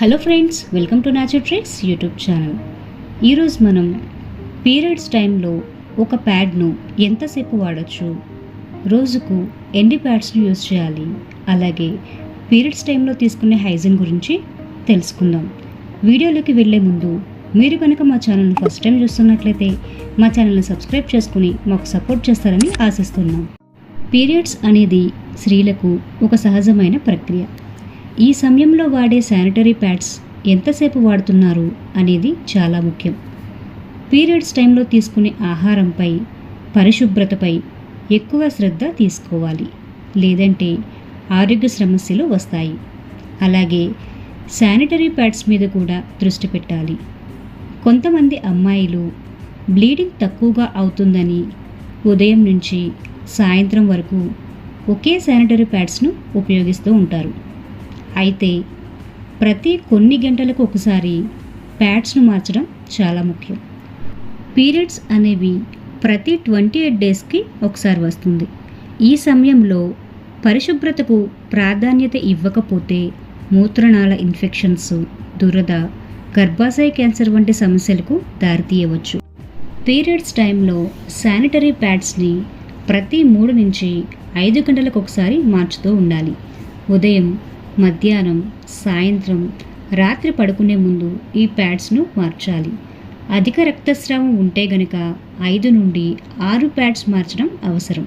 Hello friends welcome to natural tricks YouTube channel ఈరోజు మనం periods టైంలో ఒక ప్యాడ్ను ఎంతసేపు వాడచ్చు? రోజుకు ఎన్ని ప్యాడ్స్ను యూజ్ చేయాలి? అలాగే పీరియడ్స్ టైంలో తీసుకునే హైజీన్ గురించి తెలుసుకుందాం. వీడియోలోకి వెళ్ళే ముందు మీరు కనుక మా ఛానల్ని ఫస్ట్ టైం చూస్తున్నట్లయితే మా ఛానల్ని సబ్స్క్రైబ్ చేసుకుని మాకు సపోర్ట్ చేస్తారని ఆశిస్తున్నాం. పీరియడ్స్ అనేది స్త్రీలకు ఒక సహజమైన ప్రక్రియ. ఈ సమయంలో వాడే శానిటరీ ప్యాడ్స్ ఎంతసేపు వాడుతున్నారు అనేది చాలా ముఖ్యం. పీరియడ్స్ టైంలో తీసుకునే ఆహారంపై పరిశుభ్రతపై ఎక్కువ శ్రద్ధ తీసుకోవాలి. లేదంటే ఆరోగ్య సమస్యలు వస్తాయి. అలాగే శానిటరీ ప్యాడ్స్ మీద కూడా దృష్టి పెట్టాలి. కొంతమంది అమ్మాయిలు బ్లీడింగ్ తక్కువగా అవుతుందని ఉదయం నుంచి సాయంత్రం వరకు ఒకే శానిటరీ ప్యాడ్స్ను ఉపయోగిస్తూ ఉంటారు. అయితే ప్రతి కొన్ని గంటలకు ఒకసారి ప్యాడ్స్ను మార్చడం చాలా ముఖ్యం. పీరియడ్స్ అనేవి ప్రతి ట్వంటీ ఎయిట్ డేస్కి ఒకసారి వస్తుంది. ఈ సమయంలో పరిశుభ్రతకు ప్రాధాన్యత ఇవ్వకపోతే మూత్రనాళ ఇన్ఫెక్షన్స్ దురద గర్భాశయ క్యాన్సర్ వంటి సమస్యలకు దారితీయవచ్చు. పీరియడ్స్ టైంలో శానిటరీ ప్యాడ్స్ని ప్రతి మూడు నుంచి ఐదు గంటలకు ఒకసారి మార్చుతూ ఉండాలి. ఉదయం మధ్యాహ్నం సాయంత్రం రాత్రి పడుకునే ముందు ఈ ప్యాడ్స్ను మార్చాలి. అధిక రక్తస్రావం ఉంటే గనక ఐదు నుండి ఆరు ప్యాడ్స్ మార్చడం అవసరం.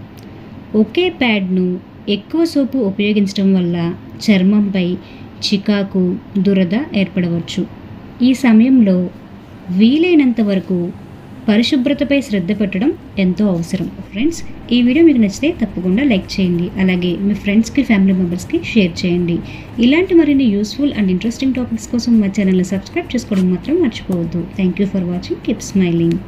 ఒకే ప్యాడ్ను ఎక్కువ సోపు ఉపయోగించడం వల్ల చర్మంపై చికాకు దురద ఏర్పడవచ్చు. ఈ సమయంలో వీలైనంత వరకు పరిశుభ్రతపై శ్రద్ధ పెట్టడం ఎంతో అవసరం. ఫ్రెండ్స్ ఈ వీడియో మీకు నచ్చితే తప్పకుండా లైక్ చేయండి. అలాగే మీ ఫ్రెండ్స్కి ఫ్యామిలీ మెంబర్స్కి షేర్ చేయండి. ఇలాంటి మరిన్ని యూస్ఫుల్ అండ్ ఇంట్రెస్టింగ్ టాపిక్స్ కోసం మా ఛానల్ని సబ్స్క్రైబ్ చేసుకోవడం మాత్రం మర్చిపోవద్దు. Thank you for watching keep smiling